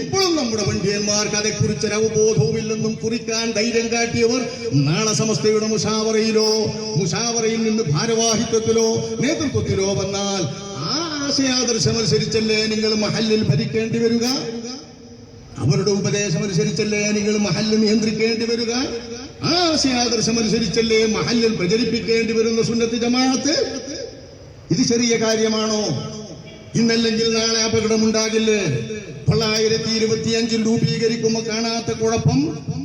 ഇപ്പോഴും നമ്മുടെ പണ്ഡിതന്മാർക്ക് അതേക്കുറിച്ച് അവബോധവുമില്ലെന്നും കുറിക്കാൻ ധൈര്യം കാട്ടിയവർ നാളെ സമസ്തയുടെ മുഷാവറയിലോ മുഷാവറയിൽ നിന്ന് ഭാരവാഹിത്വത്തിലോ നേതൃത്വത്തിലോ വന്നാൽ ആ ആശയാദർശം അനുസരിച്ചല്ലേ നിങ്ങൾ മഹല്ലിൽ ഭരിക്കേണ്ടി വരിക? അവരുടെ ഉപദേശം അനുസരിച്ചല്ലേ നിങ്ങൾ മഹല്ല് നിയന്ത്രിക്കേണ്ടി വരിക? ആ ആശയാദർശം അനുസരിച്ചല്ലേ മഹല്ലിൽ പ്രചരിപ്പിക്കേണ്ടി വരുന്ന സുന്നത്തി ജമാഅത്ത്? ഇത് ചെറിയ കാര്യമാണോ? ഇന്നല്ലെങ്കിൽ നാളെ അപകടമുണ്ടാകില്ലേ? തൊള്ളായിരത്തി ഇരുപത്തി അഞ്ചിൽ രൂപീകരിക്കുമ്പോൾ കാണാത്ത കുഴപ്പം.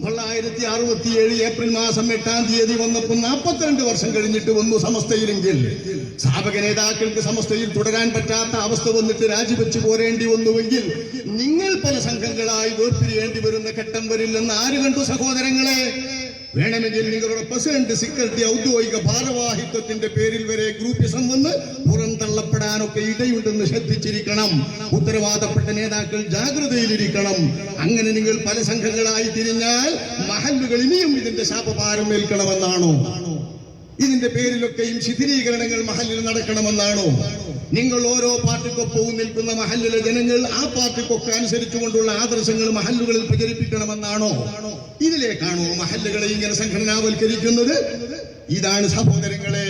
തൊള്ളായിരത്തി അറുപത്തി ഏഴ് ഏപ്രിൽ മാസം എട്ടാം തീയതി വന്നപ്പോൾ നാൽപ്പത്തിരണ്ട് വർഷം കഴിഞ്ഞിട്ട് വന്നു സമസ്തയിലെങ്കിൽ. സ്ഥാപക നേതാക്കൾക്ക് സമസ്തയിൽ തുടരാൻ പറ്റാത്ത അവസ്ഥ വന്നിട്ട് രാജിവെച്ച് പോരേണ്ടി വന്നുവെങ്കിൽ നിങ്ങൾ പല സംഘങ്ങളായി വേർപിരിയേണ്ടി വരുന്ന ഘട്ടം വരില്ലെന്ന് ആര് കണ്ടു സഹോദരങ്ങളെ? വേണമെങ്കിൽ നിങ്ങളുടെ പ്രസിഡന്റ് സെക്രട്ടറി ഔദ്യോഗിക ഭാരവാഹിത്വത്തിന്റെ പേരിൽ വരെ ഗ്രൂപ്പിസം വന്ന് പുറന്തള്ളപ്പെടാനൊക്കെ ഇടയുണ്ടെന്ന് ശ്രദ്ധിച്ചിരിക്കണം. ഉത്തരവാദപ്പെട്ട നേതാക്കൾ ജാഗ്രതയിലിരിക്കണം. അങ്ങനെ നിങ്ങൾ പല സംഘങ്ങളായി തിരിഞ്ഞാൽ മഹല്ലുകൾ ഇനിയും ഇതിന്റെ ശാപഭാരം ഏൽക്കണമെന്നാണോ? ഇതിന്റെ പേരിലൊക്കെയും ശിഥിലീകരണങ്ങൾ മഹല്ലിൽ നടക്കണമെന്നാണോ? നിങ്ങൾ ഓരോ പാർട്ടിക്കൊപ്പവും നിൽക്കുന്ന മഹല്ലിലെ ജനങ്ങൾ ആ പാർട്ടിക്കൊക്കെ അനുസരിച്ചുകൊണ്ടുള്ള ആദർശങ്ങൾ മഹല്ലുകളിൽ പ്രചരിപ്പിക്കണമെന്നാണോ? ഇതിലേക്കാണോ മഹല്ലുകളെ ഇങ്ങനെ സംഘടനാവൽക്കരിക്കുന്നത്? ഇതാണ് സഹോദരങ്ങളെ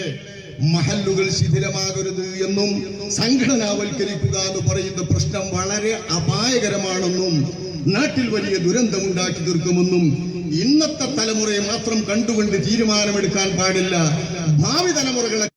മഹല്ലുകൾ ശിഥിലമാകരുത് എന്നും സംഘടനാവൽക്കരിക്കുക എന്ന് പറയുന്ന പ്രശ്നം വളരെ അപായകരമാണെന്നും നാട്ടിൽ വലിയ ദുരന്തമുണ്ടാക്കി തീർക്കുമെന്നും ഇന്നത്തെ തലമുറയെ മാത്രം കണ്ടുകൊണ്ട് തീരുമാനമെടുക്കാൻ പാടില്ല. ഭാവി തലമുറകളെ